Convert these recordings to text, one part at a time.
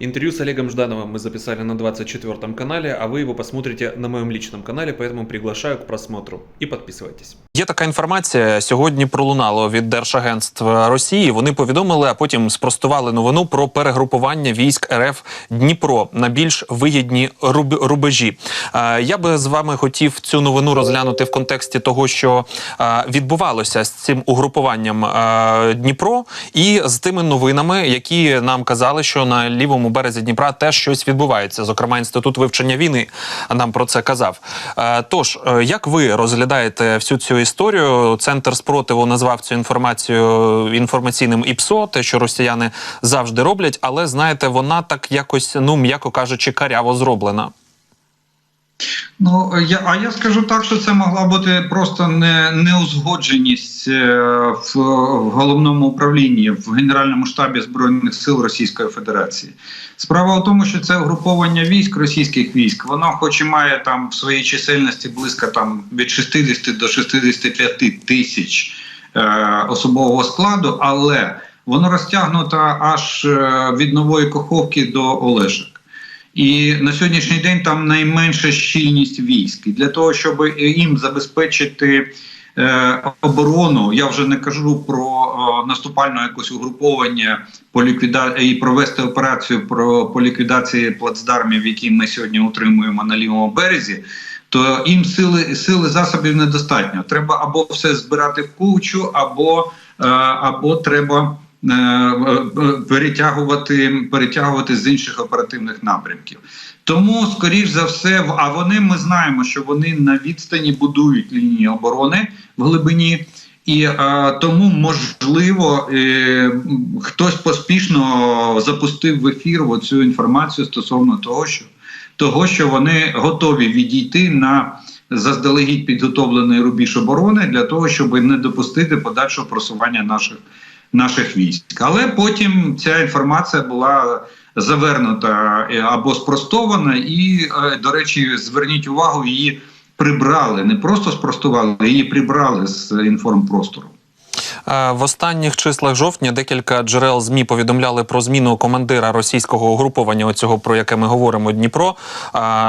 Интервью с Олегом Ждановым мы записали на 24 канале, а вы его посмотрите на моем личном канале, поэтому приглашаю к просмотру. И подписывайтесь. Є така інформація сьогодні пролунало від Держагентства Росії. Вони повідомили, а потім спростували новину про перегрупування військ РФ Дніпро на більш вигідні руб- рубежі. Е, Я би з вами хотів цю новину розглянути в контексті того, що е, відбувалося з цим угрупуванням е, Дніпро, і з тими новинами, які нам казали, що на лівому березі Дніпра теж щось відбувається. Зокрема, інститут вивчення війни нам про це казав. Е, Тож, е, як ви розглядаєте всю цю історію? Центр спротиву назвав цю інформацію інформаційним ІПСО, те, що росіяни завжди роблять, але знаєте, вона так якось, ну м'яко кажучи, каряво зроблена. Ну я а я скажу так, що це могла бути просто не неузгодженість е, в, в головному управлінні в Генеральному штабі збройних сил Російської Федерації. Справа в тому, що це угруповання військ російських військ, воно, хоч і має там в своїй чисельності близько там від 60 до 65 тисяч е, особового складу, але воно розтягнуто аж е, від нової Каховки до Олешок. І на сьогоднішній день там найменша щільність військ. І для того, щоб їм забезпечити е, оборону, я вже не кажу про е, наступальне якось угруповання по ліквіда... і провести операцію про по ліквідації плацдармів, які ми сьогодні утримуємо на лівому березі. То їм сили сили засобів недостатньо. Треба або все збирати в кучу, або, е, або треба е, е, перетягувати, перетягувати з інших оперативних напрямків. Тому, скоріш за все, а вони ми знаємо, що вони на відстані будують лінії оборони в глибині. І е, тому можливо е, хтось поспішно запустив в ефір цю інформацію стосовно того, що того, що вони готові відійти на заздалегідь підготовлений рубіж оборони для того, щоб не допустити подальшого просування наших наших військ. Але потім ця інформація була завернута е, або спростована, і, е, до речі, зверніть увагу, її прибрали, не просто спростували, її прибрали з інформпростору. В останніх числах жовтня декілька джерел змі повідомляли про зміну командира російського угруповання, оцього про яке ми говоримо Дніпро.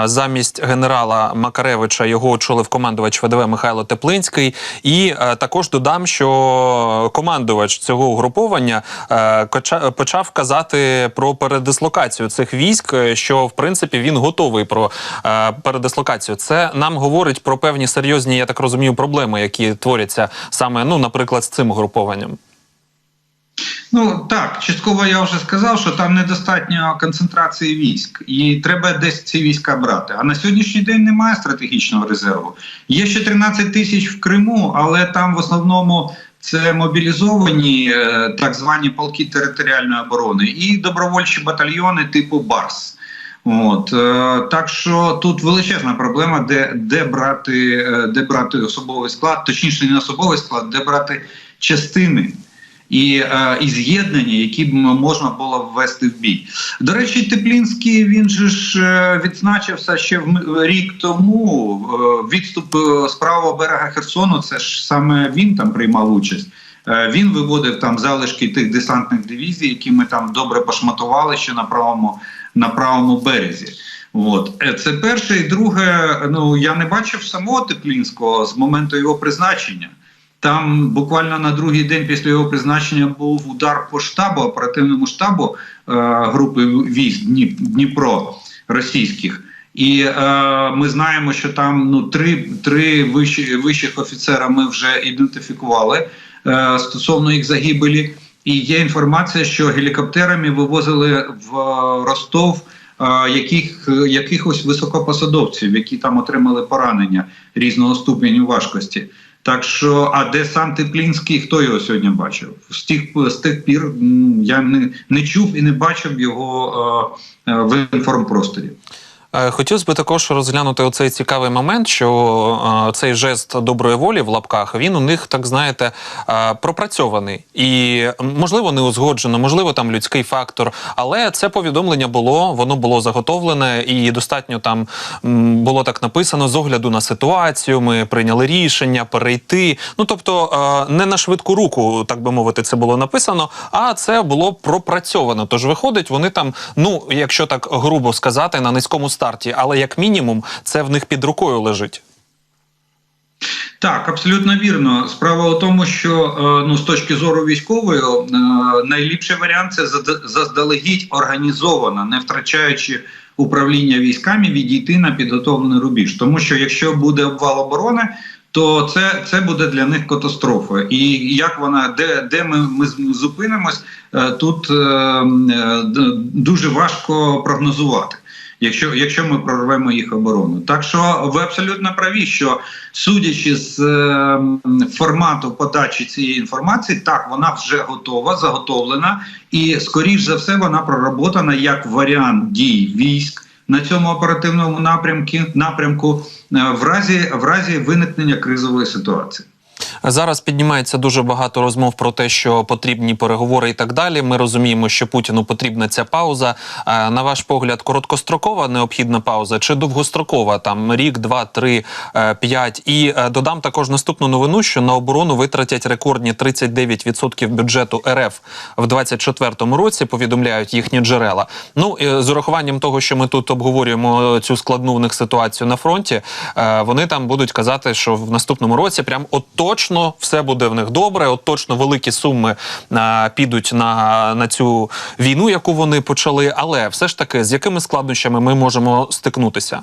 Замість генерала Макаревича його очолив командувач ВДВ Михайло Теплинський. І е, також додам, що командувач цього угруповання е, почав казати про передислокацію цих військ, що в принципі він готовий про е, передислокацію. Це нам говорить про певні серйозні, я так розумію, проблеми, які творяться саме, ну, наприклад, з цим угрупованням. Ну так, частково я вже сказав, що там недостатньо концентрації військ, і треба десь ці війська брати. А на сьогоднішній день немає стратегічного резерву. Є ще 13 тисяч в Криму, але там в основному це мобілізовані е, так звані полки територіальної оборони і добровольчі батальйони типу Барс. От е, так що тут величезна проблема, де, де брати, е, де брати особовий склад, точніше не особовий склад, де брати частини і, е, і з'єднання, які б можна було ввести в бій. До речі, Теплінський він же ж е, відзначився ще в рік тому. е, Відступ з правого берега Херсону. Це ж саме він там приймав участь. Він виводив там залишки тих десантних дивізій, які ми там добре пошматували ще на правому на правому березі. От це перше і друге. Ну я не бачив самого Теплінського з моменту його призначення. Там буквально на другий день після його призначення був удар по штабу, оперативному штабу е, групи військ Дніп- Дніпро російських. І е, ми знаємо, що там ну три, три вищі, вищих офіцера ми вже ідентифікували е, стосовно їх загибелі. І є інформація, що гелікоптерами вивозили в Ростов е, яких, якихось високопосадовців, які там отримали поранення різного ступеню важкості. Так що, а де сам Теплінський, хто його сьогодні бачив? З тих з тих пір я не, не чув і не бачив його е, е, в інформпросторі. Е, Хотілося б також розглянути оцей цікавий момент, що е, цей жест доброї волі в лапках він у них, так знаєте, е, пропрацьований і можливо не узгоджено, можливо, там людський фактор. Але це повідомлення було, воно було заготовлене і достатньо там було так написано з огляду на ситуацію. Ми прийняли рішення перейти. Ну тобто не на швидку руку, так би мовити, це було написано, а це було пропрацьовано. Тож виходить, вони там, ну якщо так грубо сказати, на низькому старті, але як мінімум це в них під рукою лежить. Так, абсолютно вірно. Справа у тому, що е, ну з точки зору військової е, найліпший варіант це заздалегідь організовано, не втрачаючи управління військами, відійти на підготовлений рубіж. Тому що якщо буде обвал оборони, то це, це буде для них катастрофа. І як вона, де, де ми, ми зупинимось, е, тут дуже важко прогнозувати. Якщо, якщо ми прорвемо їх оборону, так що ви абсолютно праві, що судячи з е, формату подачі цієї інформації, так вона вже готова, заготовлена, і скоріш за все вона проработана як варіант дій військ на цьому оперативному напрямку, напрямку е, в разі в разі виникнення кризової ситуації. Зараз піднімається дуже багато розмов про те, що потрібні переговори і так далі. Ми розуміємо, що Путіну потрібна ця пауза. Е, На ваш погляд, короткострокова необхідна пауза чи довгострокова? Там рік, два, три, е, п'ять. І е, додам також наступну новину, що на оборону витратять рекордні 39% бюджету РФ в 2024 році. Повідомляють їхні джерела. Ну з урахуванням того, що ми тут обговорюємо цю складну в них ситуацію на фронті. Вони там будуть казати, що в наступному році прям от точно все буде в них добре. От точно великі суми е, підуть на, на цю війну, яку вони почали. Але все ж таки, з якими складнощами ми можемо стикнутися?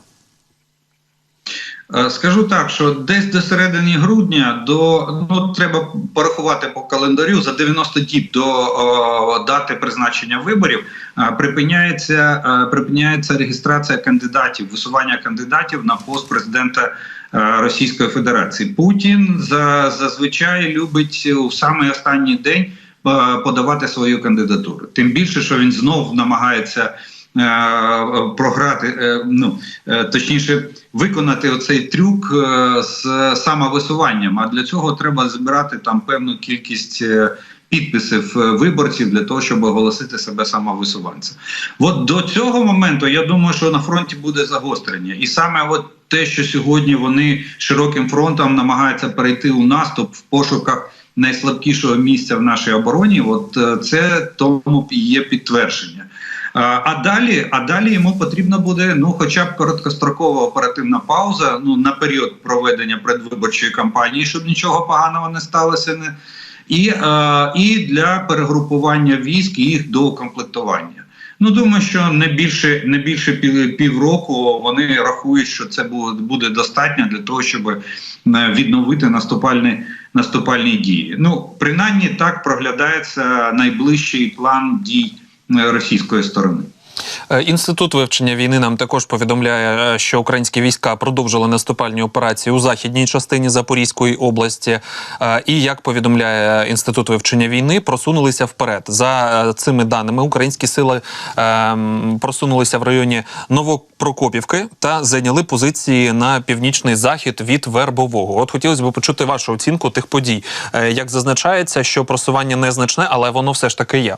Е, Скажу так, що десь до середини грудня до ну треба порахувати по календарю за 90 діб до о, дати призначення виборів. е, Припиняється е, припиняється реєстрація кандидатів, висування кандидатів на пост президента е, Російської Федерації. Путін за зазвичай любить у самий останній день е, подавати свою кандидатуру. Тим більше, що він знов намагається. е, Програти, е, ну е, точніше, виконати оцей трюк е, з самовисуванням. А для цього треба збирати там певну кількість е, підписів е, виборців для того, щоб оголосити себе самовисуванцем. От до цього моменту я думаю, що на фронті буде загострення, і саме от те, що сьогодні вони широким фронтом намагаються перейти у наступ в пошуках найслабкішого місця в нашій обороні. От е, це тому і є підтвердження. А а далі, а далі йому потрібно буде ну, хоча б короткострокова оперативна пауза ну на період проведення предвиборчої кампанії, щоб нічого поганого не сталося. Не і, е, і для перегрупування військ і їх доукомплектування. Ну думаю, що не більше не більше пів, півроку вони рахують, що це буде, буде достатньо для того, щоб е, відновити наступальні, наступальні дії. Ну принаймні так проглядається найближчий план дій е, російської сторони. Е, Інститут вивчення війни нам також повідомляє, е, що українські війська продовжили наступальні операції у західній частині Запорізької області. Е, І як повідомляє інститут вивчення війни, просунулися вперед. За цими даними, українські сили просунулися в районі Новопрокопівки та зайняли позиції на північний захід від Вербового. От хотілося б почути вашу оцінку тих подій. Як зазначається, що просування незначне, але воно все ж таки є.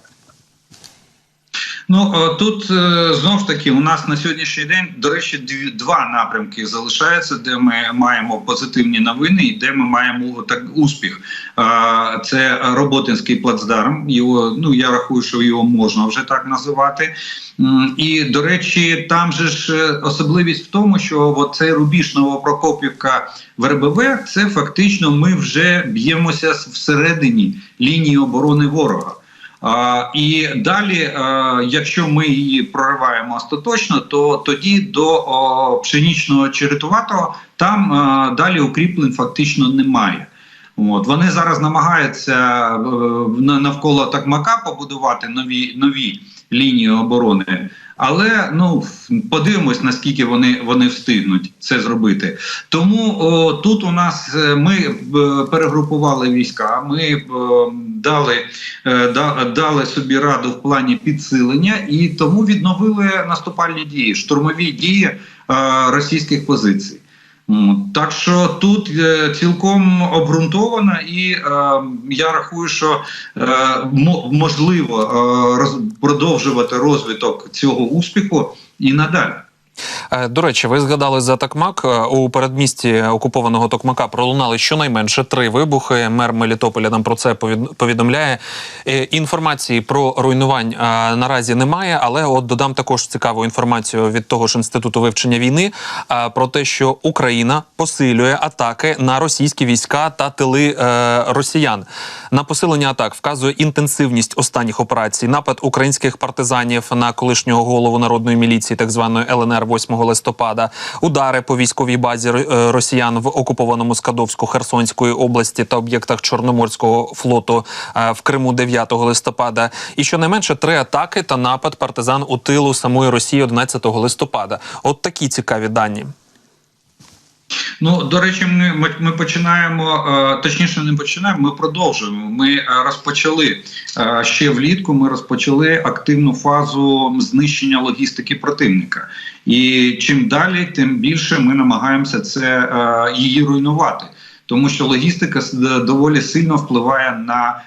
Ну е, тут е, знов ж таки у нас на сьогоднішній день, до речі, дві два напрямки залишаються, де ми маємо позитивні новини і де ми маємо так успіх. Е, Це Роботинський плацдарм. Його ну я рахую, що його можна вже так називати. І до речі, там же ж особливість в тому, що цей рубіж Новопрокопівка в РБВ це фактично ми вже б'ємося всередині лінії оборони ворога. І далі, якщо ми її прориваємо остаточно, то тоді до пшенічного черетуватого там далі укріплень фактично немає. От вони зараз намагаються е, навколо Такмака побудувати нові нові лінії оборони. Але ну подивимось, наскільки вони, вони встигнуть це зробити. Тому о, тут у нас е, ми е, перегрупували війська, ми е, дали, да, дали собі раду в плані підсилення і тому відновили наступальні дії, штурмові дії е, російських позицій. Так що тут е, цілком обґрунтовано, і е, я рахую, що е, можливо е, продовжувати розвиток цього успіху і надалі. Е, До речі, ви згадали за Токмак. Е, У передмісті окупованого Токмака пролунали щонайменше три вибухи. Мер Мелітополя нам про це повід- повідомляє. Е, Інформації про руйнувань наразі немає, але от додам також цікаву інформацію від того ж інституту вивчення війни про те, що Україна посилює атаки на російські війська та тили росіян. На посилення атак вказує інтенсивність останніх операцій. Напад українських партизанів на колишнього голову народної міліції, так званої ЛНР 8 листопада, удари по військовій базі е, росіян в окупованому Скадовську Херсонської області та об'єктах Чорноморського флоту е, в Криму 9 листопада. І щонайменше три атаки та напад партизан у тилу самої Росії 11 листопада. От такі цікаві дані. Ну до речі, ми, ми, починаємо е, точніше, не починаємо. Ми продовжуємо. Ми е, розпочали е, ще влітку. Ми розпочали активну фазу знищення логістики противника. І чим далі, тим більше ми намагаємося це її руйнувати, тому що логістика доволі сильно впливає на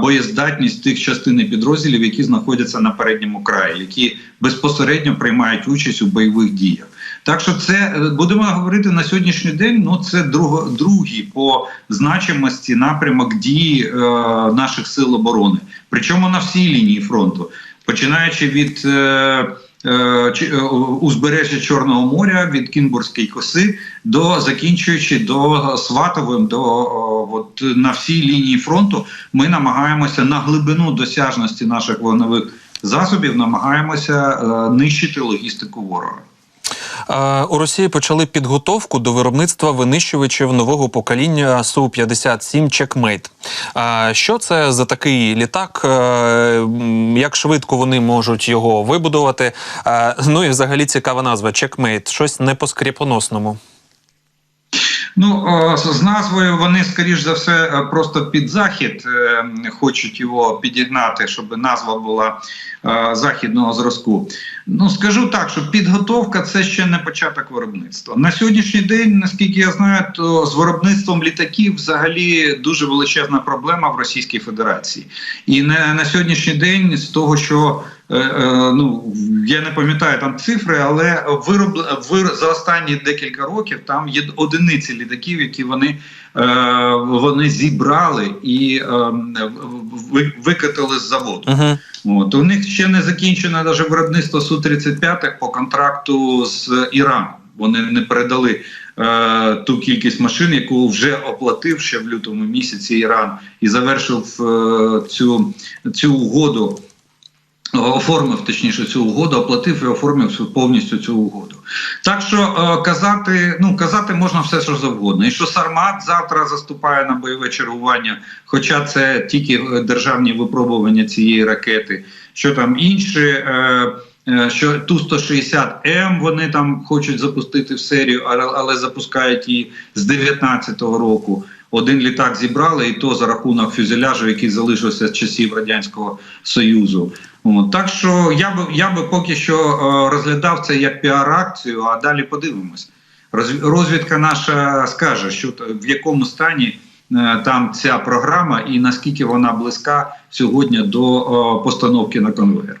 боєздатність тих частин підрозділів, які знаходяться на передньому краї, які безпосередньо приймають участь у бойових діях. Так що це е, будемо говорити на сьогоднішній день. Ну це друго, другий по значимості напрямок дії е, наших сил оборони, причому на всій лінії фронту, починаючи від е, е, е, узбережжя Чорного моря, від Кінбурзької коси до закінчуючи до Сватовим, до от на всій лінії фронту, ми намагаємося на глибину досяжності наших вогневих засобів, намагаємося е, нищити логістику ворога. У Росії почали підготовку до виробництва винищувачів нового покоління Су-57 Чекмейт. Е, Що це за такий літак? Е, Як швидко вони можуть його вибудувати? Ну і взагалі цікава назва Чекмейт. Щось не по скріпоносному. Ну з назвою вони скоріш за все е, просто під захід е, хочуть його підігнати, щоб назва була західного зразку. Ну скажу так, що підготовка це ще не початок виробництва. На сьогоднішній день, наскільки я знаю, то з виробництвом літаків взагалі дуже величезна проблема в Російській Федерації. І на, на сьогоднішній день з того, що е, е, ну я не пам'ятаю там цифри, але вироб вир, за останні декілька років там є одиниці літаків, які вони, е, вони зібрали і ви- викатали з заводу. Угу. От у них ще не закінчено навіть виробництво су 35 по контракту з Іраном. Вони не передали е, ту кількість машин, яку вже оплатив ще в лютому місяці Іран, і завершив е, цю, цю угоду. Оформив точніше цю угоду, оплатив і оформив повністю цю угоду. Так що е, казати, ну казати можна все що завгодно. І що Сармат завтра заступає на бойове чергування, хоча це тільки е, державні випробування цієї ракети. Що там інші, е, що ту 160 м вони там хочуть запустити в серію, але, але запускають її з 19-го року. Один літак зібрали, і то за рахунок фюзеляжу, який залишився з часів радянського союзу. Так що я би я би поки що е, розглядав це як піар-акцію, а далі подивимось. Роз- Розвідка наша скаже, що в якому стані е, там ця програма і наскільки вона близька сьогодні до е, постановки на конвейер.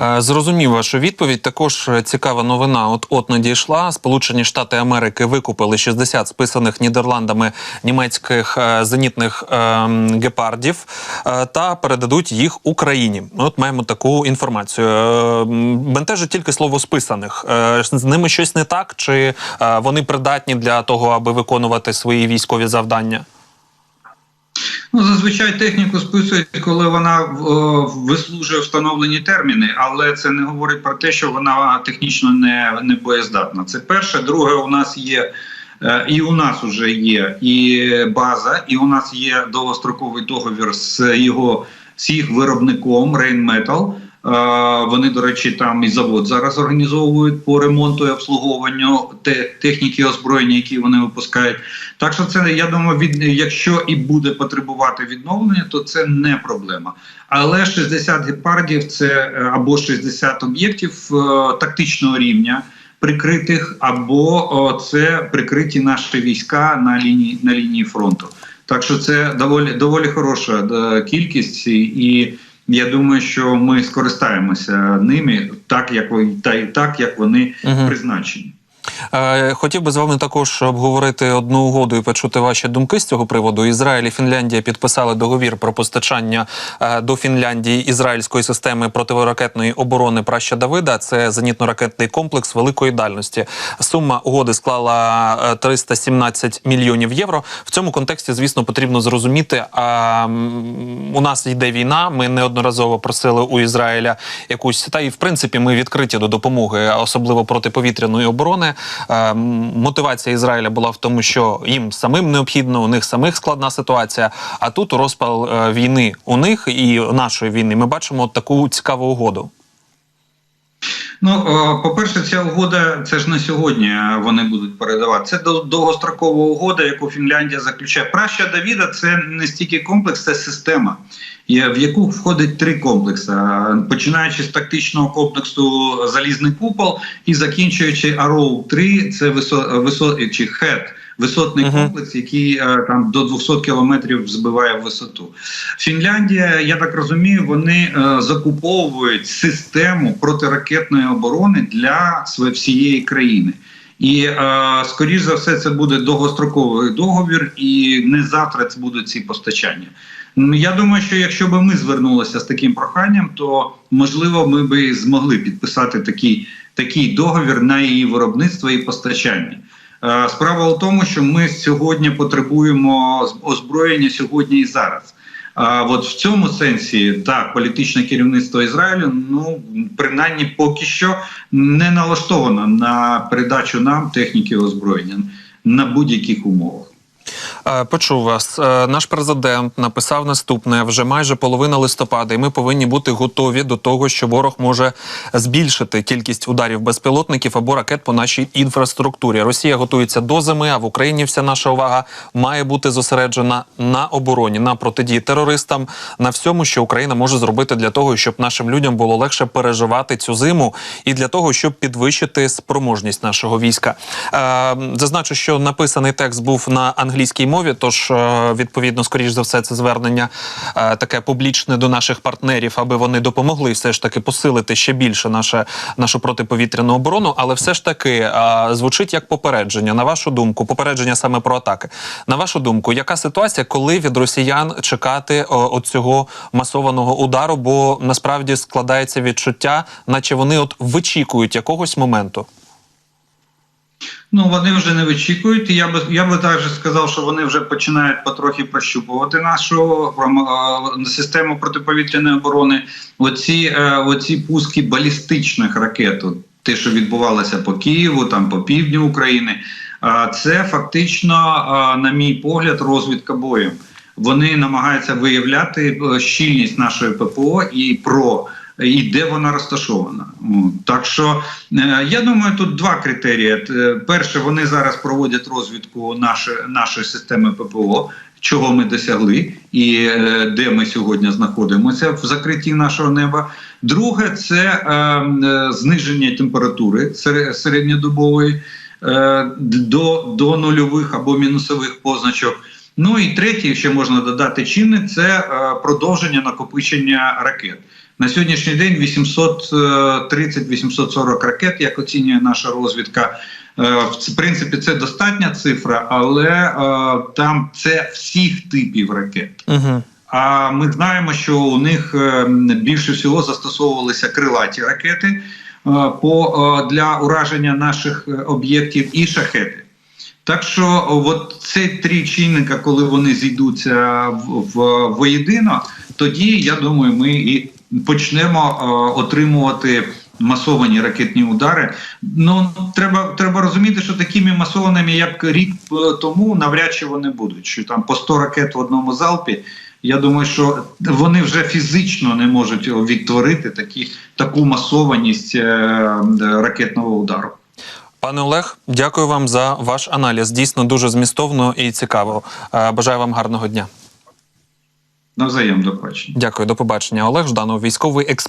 Е, Зрозумів вашу відповідь. Також е, цікава новина. От от надійшла. Сполучені Штати Америки викупили 60 списаних Нідерландами німецьких е, зенітних е, гепардів та передадуть їх Україні. От маємо таку інформацію. Бентежить тільки слово списаних. З ними щось не так, чи вони придатні для того, аби виконувати свої військові завдання? Ну, зазвичай техніку списують, коли вона е, вислужує встановлені терміни, але це не говорить про те, що вона технічно не, не боєздатна. Це перше. Друге, у нас є. е, І у нас вже є і база, і у нас є довгостроковий договір з його їх виробником Rheinmetall, Вони, до речі, там і завод зараз організовують по ремонту і обслуговуванню те, техніки озброєння, які вони випускають. Так що це я думаю, від якщо і буде потребувати відновлення, то це не проблема. Але 60 гепардів це е, або 60 об'єктів е, тактичного рівня. Прикритих або це прикриті наші війська на лінії на лінії фронту. Так що це доволі доволі хороша е, кількість, і я думаю, що ми скористаємося ними так, як та та так, як вони Мгм. призначені. Е, Хотів би з вами також обговорити одну угоду і почути ваші думки з цього приводу. Ізраїль і Фінляндія підписали договір про постачання е, до Фінляндії ізраїльської системи противоракетної оборони Праща Давида. Це зенітно-ракетний комплекс великої дальності. Сума угоди склала е, 317 мільйонів євро. В цьому контексті, звісно, потрібно зрозуміти. А у нас йде війна. Ми неодноразово просили у Ізраїля якусь та і в принципі ми відкриті до допомоги, особливо протиповітряної оборони. Е, Мотивація Ізраїля була в тому, що їм самим необхідно, у них самих складна ситуація. А тут розпал е, війни у них і нашої війни ми бачимо таку цікаву угоду. Ну, по-перше, ця угода це ж на сьогодні вони будуть передавати. Це до- довгострокова угода, яку Фінляндія заключає. Праща Давіда це не стільки комплекс, це система, в яку входить три комплекси, починаючи з тактичного комплексу Залізний купол і закінчуючи Ароу 3 це висо, чи ХЕТ. Висотний Мгм. комплекс, який е, там до 200 кілометрів збиває в висоту. Фінляндія, я так розумію, вони е, закуповують систему протиракетної оборони для своє- всієї країни. І е, скоріш за все, це буде довгостроковий договір, і не завтра це будуть ці постачання. Я думаю, що якщо б ми звернулися з таким проханням, то можливо ми би змогли підписати такий, такий договір на її виробництво і постачання. Е, Справа у тому, що ми сьогодні потребуємо озброєння сьогодні і зараз. А от в цьому сенсі так, політичне керівництво Ізраїлю, ну принаймні поки що не налаштовано на передачу нам техніки озброєння на будь-яких умовах. Е, Почув вас. Е, Наш президент написав наступне вже майже половина листопада, і ми повинні бути готові до того, що ворог може збільшити кількість ударів безпілотників або ракет по нашій інфраструктурі. Росія готується до зими, а в Україні вся наша увага має бути зосереджена на обороні, на протидії терористам, на всьому, що Україна може зробити для того, щоб нашим людям було легше переживати цю зиму, і для того, щоб підвищити спроможність нашого війська. Е, Зазначу, що написаний текст був на англійській мові, тож е, відповідно, скоріш за все, це звернення е, таке публічне до наших партнерів, аби вони допомогли все ж таки посилити ще більше наше нашу протиповітряну оборону. Але все ж таки е, звучить як попередження. На вашу думку, попередження саме про атаки. На вашу думку, яка ситуація, коли від росіян чекати от цього масованого удару? Бо насправді складається відчуття, наче вони от вичікують якогось моменту. Ну вони вже не вичікують. Я би я би також сказав, що вони вже починають потрохи прощупувати нашу е, систему протиповітряної оборони. Оці, е, оці пуски балістичних ракет, те, що відбувалося по Києву, там по півдню України. е, Це фактично, на мій погляд, розвідка бою. Вони намагаються виявляти щільність нашої ППО і про і де вона розташована. Так що е, я думаю, тут два критерії. Е, Перше, вони зараз проводять розвідку нашої, нашої системи ППО, чого ми досягли, і е, де ми сьогодні знаходимося в закритті нашого неба. Друге, це е, зниження температури середньодобової е, до, до нульових або мінусових позначок. Ну і третє, ще можна додати чинник, це продовження накопичення ракет. На сьогоднішній день 830-840 ракет, як оцінює наша розвідка. Е, В принципі, це достатня цифра, але е, там це всіх типів ракет. Угу. А ми знаємо, що у них е, більше всього застосовувалися крилаті ракети е, по, е, для ураження наших е, об'єктів і шахети. Так що от ці три чинника, коли вони зійдуться в, в воєдино, тоді я думаю, ми і почнемо е, отримувати масовані ракетні удари. Ну треба, треба розуміти, що такими масованими, як рік е, тому, навряд чи вони будуть. Що там по 100 ракет в одному залпі. Я думаю, що вони вже фізично не можуть відтворити такі, таку масованість е, ракетного удару. Пане Олег, дякую вам за ваш аналіз. Дійсно дуже змістовно і цікаво. Бажаю вам гарного дня. Навзаєм до побачення. Дякую, до побачення. Олег Жданов, військовий експерт.